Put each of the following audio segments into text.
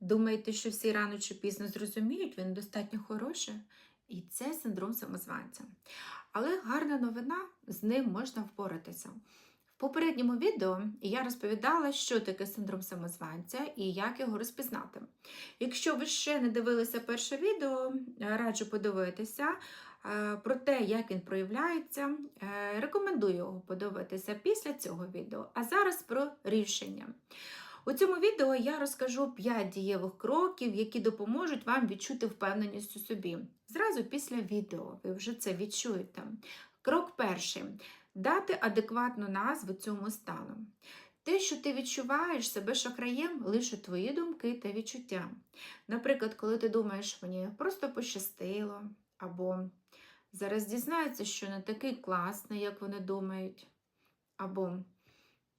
Думаєте, що всі рано чи пізно зрозуміють, він достатньо хороший? І це синдром самозванця. Але гарна новина, з ним можна впоратися. В попередньому відео я розповідала, що таке синдром самозванця і як його розпізнати. Якщо ви ще не дивилися перше відео, раджу подивитися е, про те, як він проявляється. Е, Рекомендую його подивитися після цього відео. А зараз про рішення. У цьому відео я розкажу 5 дієвих кроків, які допоможуть вам відчути впевненість у собі. Зразу після відео ви вже це відчуєте. Крок перший дати адекватну назву цьому стану. Те, що ти відчуваєш себе шахраєм, лише твої думки та відчуття. Наприклад, коли ти думаєш, мені просто пощастило, або зараз дізнаються, що не такий класний, як вони думають, або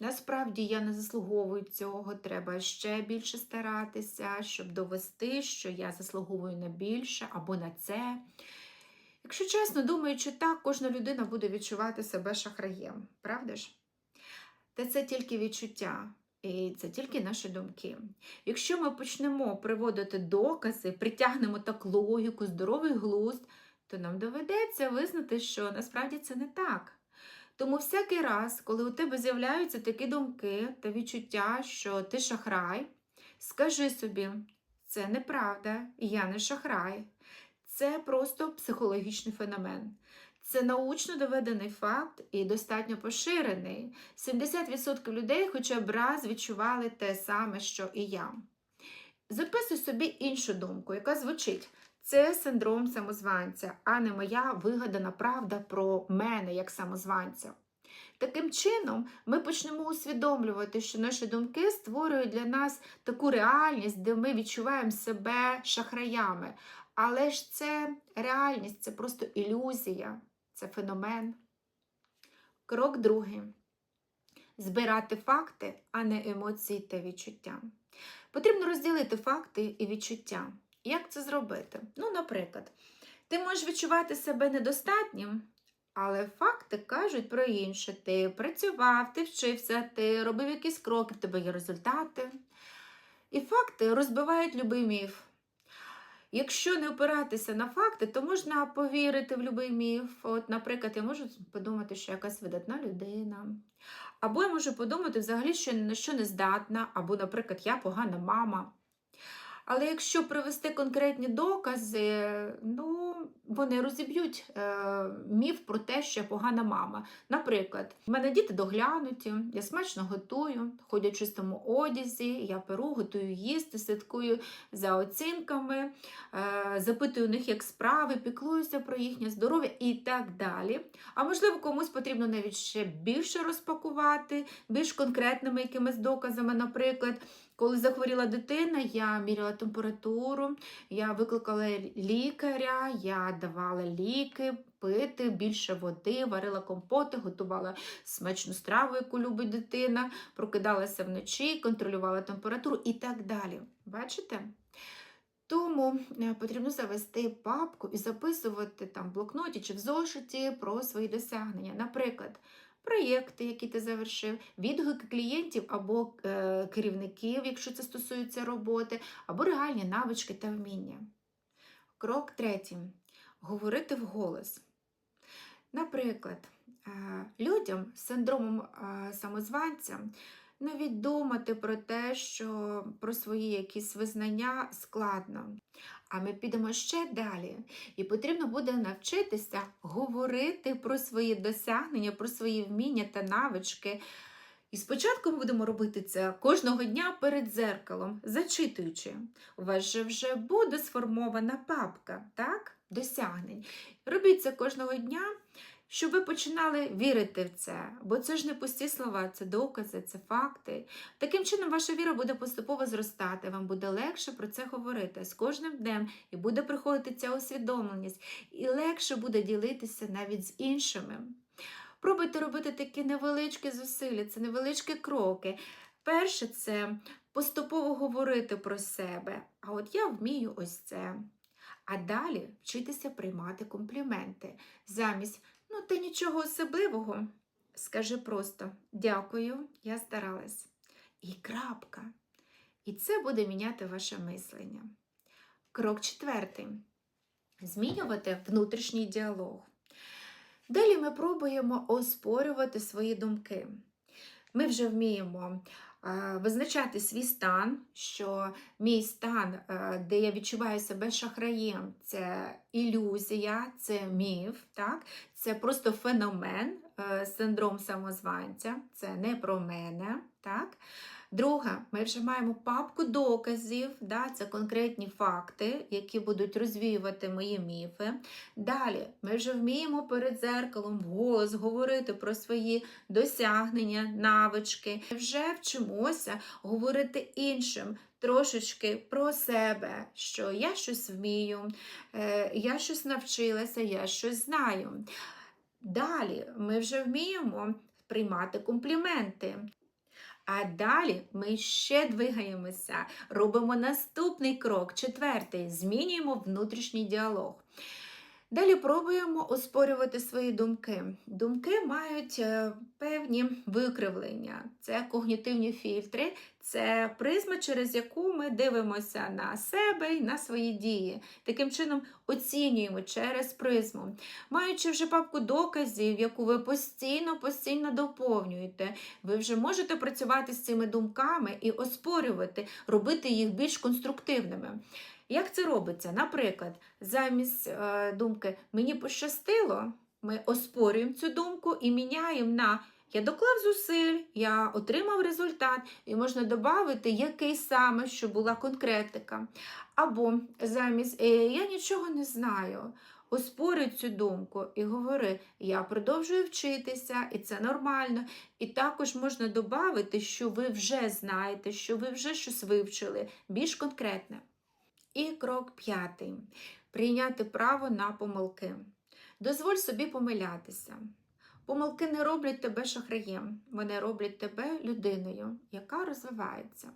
насправді я не заслуговую цього, треба ще більше старатися, щоб довести, що я заслуговую на більше або на це. Якщо чесно, думаючи так, кожна людина буде відчувати себе шахраєм, правда ж? Та це тільки відчуття, і це тільки наші думки. Якщо ми почнемо приводити докази, притягнемо так логіку, здоровий глузд, то нам доведеться визнати, що насправді це не так. Тому всякий раз, коли у тебе з'являються такі думки та відчуття, що ти шахрай, скажи собі, це неправда, я не шахрай. Це просто психологічний феномен. Це научно доведений факт і достатньо поширений. 70% людей хоча б раз відчували те саме, що і я. Записуй собі іншу думку, яка звучить: це синдром самозванця, а не моя вигадана правда про мене як самозванця. Таким чином, ми почнемо усвідомлювати, що наші думки створюють для нас таку реальність, де ми відчуваємо себе шахраями. Але ж це реальність, це просто ілюзія, це феномен. Крок другий. Збирати факти, а не емоції та відчуття. Потрібно розділити факти і відчуття. Як це зробити? Ну, наприклад, ти можеш відчувати себе недостатнім, але факти кажуть про інше. Ти працював, ти вчився, ти робив якісь кроки, в тебе є результати. І факти розбивають любий міф. Якщо не опиратися на факти, то можна повірити в будь-який міф. От, наприклад, я можу подумати, що якась видатна людина. Або я можу подумати взагалі, що на що не здатна, або, наприклад, я погана мама. Але якщо привести конкретні докази, ну, вони розіб'ють е, міф про те, що я погана мама. Наприклад, в мене діти доглянуті, я смачно готую, ходять в чистому одязі, я перу, готую їсти, слідкую за оцінками, е, запитую у них, як справи, піклуюся про їхнє здоров'я і так далі. А можливо, комусь потрібно навіть ще більше розпакувати, більш конкретними якимись доказами, наприклад. Коли захворіла дитина, я міряла температуру, я викликала лікаря, я давала ліки, пити, більше води, варила компоти, готувала смачну страву, яку любить дитина, прокидалася вночі, контролювала температуру і так далі. Бачите? Тому е, потрібно завести папку і записувати там в блокноті чи в зошиті про свої досягнення. Наприклад, проєкти, які ти завершив, відгуки клієнтів або е, керівників, якщо це стосується роботи, або реальні навички та вміння. Крок третій. Говорити вголос. Наприклад, е, людям з синдромом е, самозванця навіть думати про те, що про свої якісь визнання складно. А ми підемо ще далі. І потрібно буде навчитися говорити про свої досягнення, про свої вміння та навички. І спочатку ми будемо робити це кожного дня перед дзеркалом, зачитуючи. У вас же вже буде сформована папка, так? Досягнень. Робіть це кожного дня, щоб ви починали вірити в це, бо це ж не пусті слова, це докази, це факти. Таким чином, ваша віра буде поступово зростати, вам буде легше про це говорити з кожним днем, і буде приходити ця усвідомленість, і легше буде ділитися навіть з іншими. Пробуйте робити такі невеличкі зусилля, це невеличкі кроки. Перше, це поступово говорити про себе. А от я вмію ось це. А далі вчитися приймати компліменти. Замість ну, ти нічого особливого. Скажи просто дякую, я старалась. І крапка. І це буде міняти ваше мислення. Крок четвертий. Змінювати внутрішній діалог. Далі ми пробуємо оспорювати свої думки. Ми вже вміємо визначати свій стан, що мій стан, е, де я відчуваю себе шахраєм, це ілюзія, це міф, так? це просто феномен, е, синдром самозванця, це не про мене. Так? Друга, ми вже маємо папку доказів, да, це конкретні факти, які будуть розвіювати мої міфи. Далі ми вже вміємо перед зеркалом вголос говорити про свої досягнення, навички. Ми вже вчимося говорити іншим. Трошечки про себе, що я щось вмію, е, я щось навчилася, я щось знаю. Далі ми вже вміємо приймати компліменти. А далі ми ще двигаємося, робимо наступний крок, четвертий, змінюємо внутрішній діалог. Далі пробуємо оспорювати свої думки. Думки мають е, певні викривлення, це когнітивні фільтри, це призма, через яку ми дивимося на себе і на свої дії. Таким чином оцінюємо через призму. Маючи вже папку доказів, яку ви постійно, постійно доповнюєте, ви вже можете працювати з цими думками і оспорювати, робити їх більш конструктивними. Як це робиться? Наприклад, замість е, думки мені пощастило, ми оспорюємо цю думку і міняємо на я доклав зусиль, я отримав результат, і можна додати, який саме, щоб була конкретика. Або замість «Е, я нічого не знаю. Оспорюй цю думку і говори, я продовжую вчитися, і це нормально. І також можна додати, що ви вже знаєте, що ви вже щось вивчили, більш конкретне. І крок п'ятий прийняти право на помилки. Дозволь собі помилятися. Помилки не роблять тебе шахраєм, вони роблять тебе людиною, яка розвивається.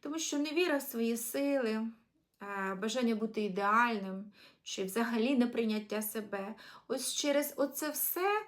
Тому що невіра в свої сили, е, бажання бути ідеальним, чи взагалі неприйняття себе. Ось через оце все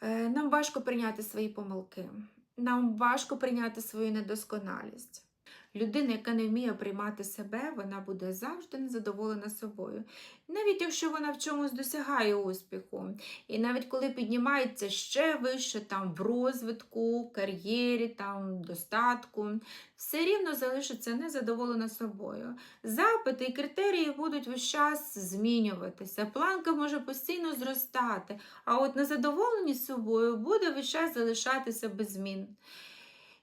е, нам важко прийняти свої помилки, нам важко прийняти свою недосконалість. Людина, яка не вміє приймати себе, вона буде завжди незадоволена собою. Навіть якщо вона в чомусь досягає успіху, і навіть коли піднімається ще вище там в розвитку, кар'єрі, там, достатку, все рівно залишиться незадоволена собою. Запити і критерії будуть весь час змінюватися. Планка може постійно зростати, а от незадоволеність собою буде весь час залишатися без змін.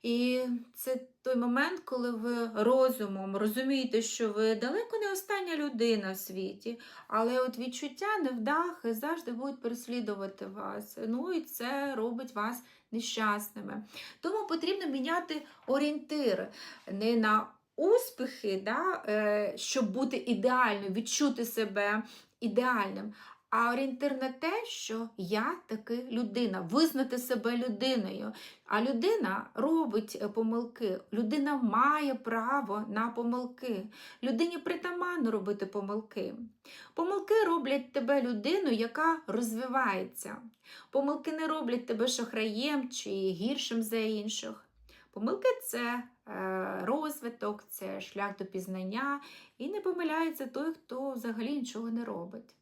І це той момент, коли ви розумом розумієте, що ви далеко не остання людина в світі, але от відчуття невдахи завжди будуть переслідувати вас. Ну і це робить вас нещасними. Тому потрібно міняти орієнтир не на успіхи, да, е, щоб бути ідеальним, відчути себе ідеальним а орієнтир на те, що я таки людина, визнати себе людиною. А людина робить е, помилки, людина має право на помилки. Людині притаманно робити помилки. Помилки роблять тебе людину, яка розвивається. Помилки не роблять тебе шахраєм чи гіршим за інших. Помилки це е, розвиток, це шлях до пізнання, і не помиляється той, хто взагалі нічого не робить.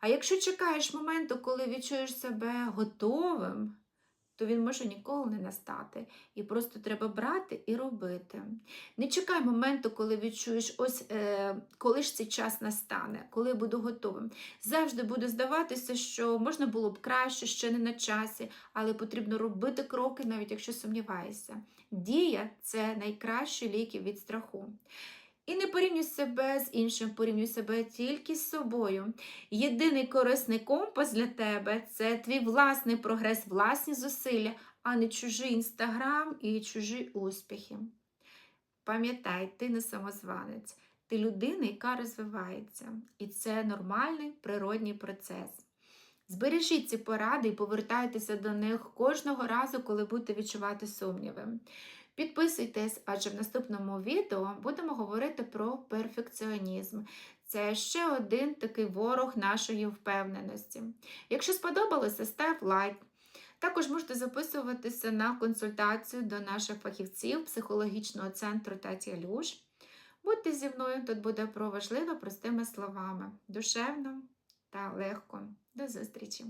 А якщо чекаєш моменту, коли відчуєш себе готовим, то він може ніколи не настати. І просто треба брати і робити. Не чекай моменту, коли відчуєш, ось е, коли ж цей час настане, коли буду готовим. Завжди буде здаватися, що можна було б краще, ще не на часі, але потрібно робити кроки, навіть якщо сумніваєшся. Дія це найкращі ліки від страху. І не порівнюй себе з іншим, порівнюй себе тільки з собою. Єдиний корисний компас для тебе це твій власний прогрес, власні зусилля, а не чужий інстаграм і чужі успіхи. Пам'ятай, ти не самозванець, ти людина, яка розвивається. І це нормальний природній процес. Збережіть ці поради і повертайтеся до них кожного разу, коли будете відчувати сумніви. Підписуйтесь, адже в наступному відео будемо говорити про перфекціонізм. Це ще один такий ворог нашої впевненості. Якщо сподобалося, став лайк. Також можете записуватися на консультацію до наших фахівців психологічного центру Таті Люш. Будьте зі мною, тут буде про важливе простими словами, душевно та легко. До зустрічі!